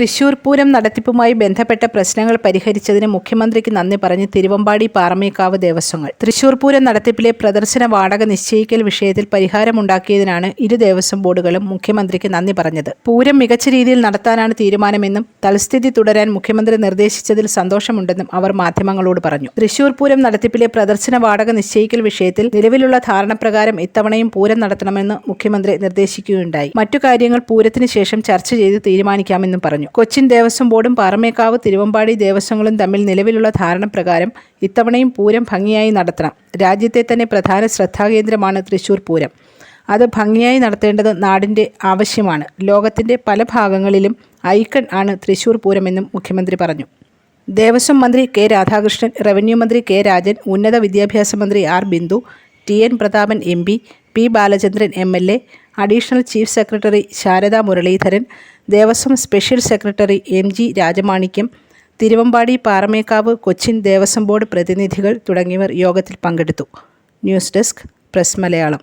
തൃശൂർ പൂരം നടത്തിപ്പുമായി ബന്ധപ്പെട്ട പ്രശ്നങ്ങൾ പരിഹരിച്ചതിന് മുഖ്യമന്ത്രിക്ക് നന്ദി പറഞ്ഞ് തിരുവമ്പാടി പാറമേക്കാവ് ദേവസ്വങ്ങൾ. തൃശൂർ പൂരം നടത്തിപ്പിലെ പ്രദർശന വാടക നിശ്ചയിക്കൽ വിഷയത്തിൽ പരിഹാരമുണ്ടാക്കിയതിനാണ് ഇരു ദേവസ്വം ബോർഡുകളും മുഖ്യമന്ത്രിക്ക് നന്ദി പറഞ്ഞത്. പൂരം മികച്ച രീതിയിൽ നടത്താനാണ് തീരുമാനമെന്നും തൽസ്ഥിതി തുടരാൻ മുഖ്യമന്ത്രി നിർദ്ദേശിച്ചതിൽ സന്തോഷമുണ്ടെന്നും അവർ മാധ്യമങ്ങളോട് പറഞ്ഞു. തൃശൂർ പൂരം നടത്തിപ്പിലെ പ്രദർശന വാടക നിശ്ചയിക്കൽ വിഷയത്തിൽ നിലവിലുള്ള ധാരണപ്രകാരം ഇത്തവണയും പൂരം നടത്തണമെന്ന് മുഖ്യമന്ത്രി നിർദ്ദേശിക്കുകയുണ്ടായി. മറ്റു കാര്യങ്ങൾ പൂരത്തിന് ശേഷം ചർച്ച ചെയ്ത് തീരുമാനിക്കാമെന്നും പറഞ്ഞു. കൊച്ചിൻ ദേവസ്വം ബോർഡും പാറമേക്കാവ് തിരുവമ്പാടി ദേവസ്വങ്ങളും തമ്മിൽ നിലവിലുള്ള ധാരണപ്രകാരം ഇത്തവണയും പൂരം ഭംഗിയായി നടത്തണം. രാജ്യത്തെ തന്നെ പ്രധാന ശ്രദ്ധാകേന്ദ്രമാണ് തൃശൂർ പൂരം. അത് ഭംഗിയായി നടത്തേണ്ടത് നാടിന്റെ ആവശ്യമാണ്. ലോകത്തിന്റെ പല ഭാഗങ്ങളിലും ഐക്കൺ ആണ് തൃശൂർ പൂരമെന്നും മുഖ്യമന്ത്രി പറഞ്ഞു. ദേവസ്വം മന്ത്രി കെ രാധാകൃഷ്ണൻ റവന്യൂ മന്ത്രി കെ രാജൻ ഉന്നത വിദ്യാഭ്യാസ മന്ത്രി R Bindu T N Prathapan M P Balachandran M L A additional chief secretary Sarada Muraleedharan Devaswom special secretary M G Rajamanickam Thiruvambadi Paramekkavu Cochin Devaswom board പ്രതിനിധികൾ തുടങ്ങിയവർ യോഗത്തിൽ പങ്കെടുത്തു. News desk press Malayalam.